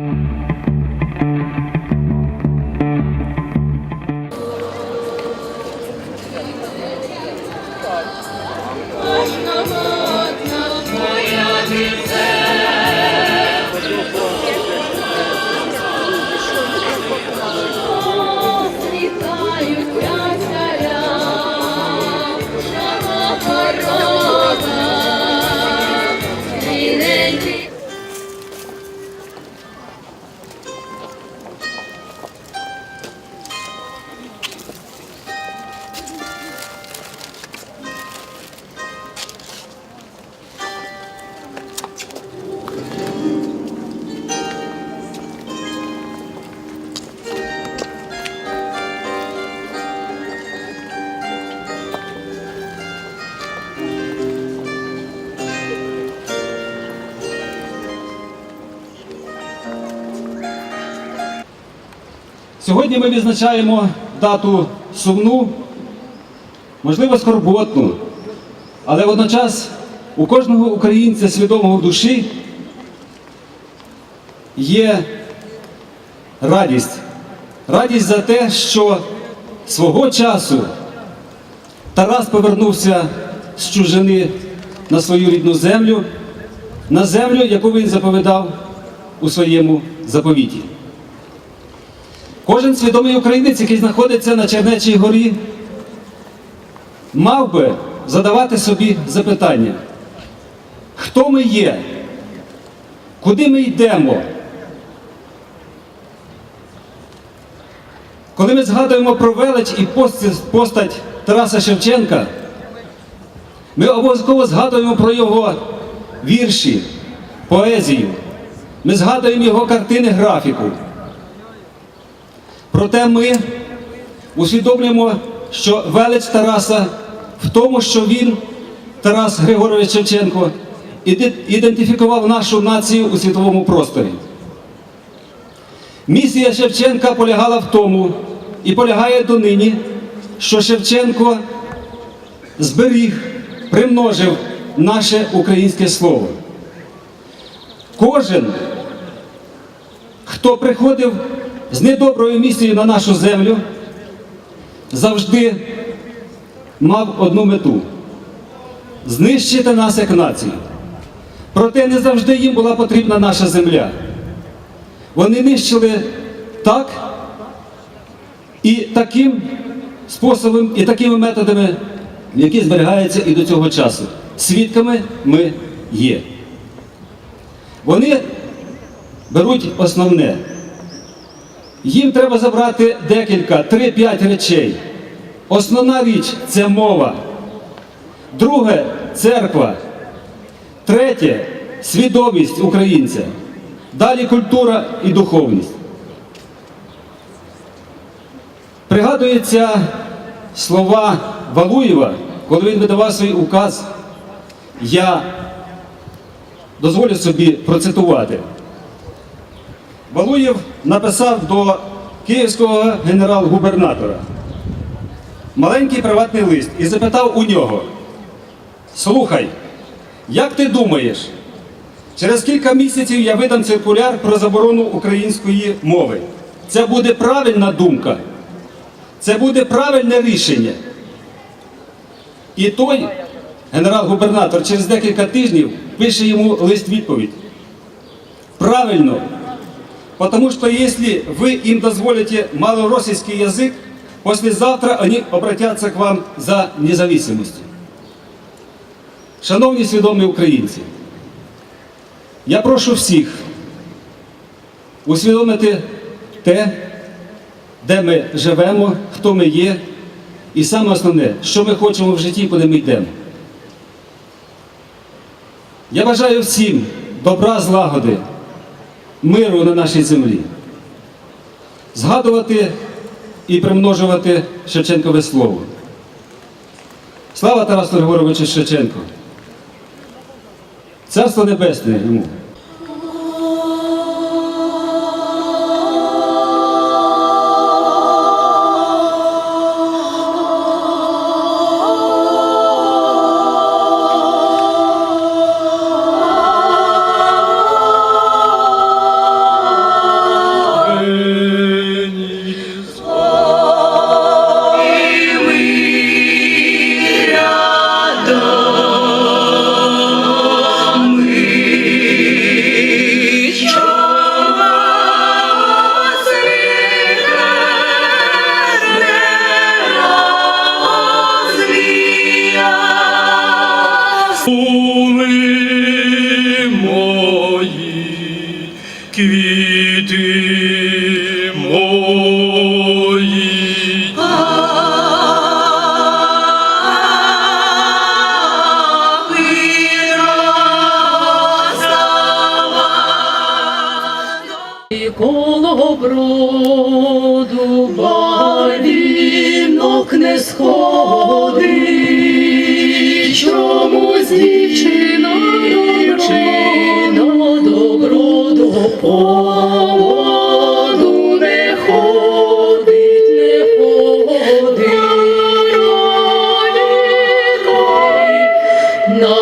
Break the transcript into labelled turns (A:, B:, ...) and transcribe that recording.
A: thank you
B: Сьогодні ми відзначаємо дату сумну, можливо, скорботну, але водночас у кожного українця свідомого в душі є радість. Радість за те, що свого часу Тарас повернувся з чужини на свою рідну землю, на землю, яку він заповідав у своєму заповіті. Кожен свідомий українець, який знаходиться на Чернечій горі, мав би задавати собі запитання, хто ми є, куди ми йдемо. Коли ми згадуємо про велич і постать Тараса Шевченка, ми обов'язково згадуємо про його вірші, поезію, ми згадуємо його картини графіку. Проте ми усвідомлюємо, що велич Тараса в тому, що він, Тарас Григорович Шевченко, ідентифікував нашу націю у світовому просторі. Місія Шевченка полягала в тому і полягає донині, що Шевченко зберіг, примножив наше українське слово. Кожен хто приходив з недоброю місією на нашу землю, завжди мав одну мету знищити нас як націю. Проте не завжди їм була потрібна наша земля. Вони нищили так і таким способом, і такими методами, які зберігаються і до цього часу. Свідками ми є. Вони беруть основне. Їм треба забрати декілька, 3-5 речей. Основна річ це мова. Друге церква. Третє свідомість українця. Далі культура і духовність. Пригадується слова Валуєва, коли він видавав свій указ. Я дозволю собі процитувати. Валуєв написав до київського генерал-губернатора маленький приватний лист і запитав у нього: Слухай, як ти думаєш, через кілька місяців я видам циркуляр про заборону української мови. Це буде правильна думка, це буде правильне рішення. І той генерал-губернатор через декілька тижнів пише йому лист відповідь. Правильно, потому что если вы им дозволите малороссийский язык, послезавтра они обратятся к вам за независимостью. Шановні свідомі українці, я прошу всіх усвідомити те, де ми живемо, хто ми є, і саме основне, що ми хочемо в житті, куди ми йдемо. Я бажаю всім добра, злагоди, миру на нашій землі. Згадувати і примножувати Шевченкове слово. Слава Тарасу Григоровичу Шевченку! Царство Небесне йому!
A: Коло броду барвінок не сходить, чомусь дівчина дівчина до поводу не ходить, не ходить. На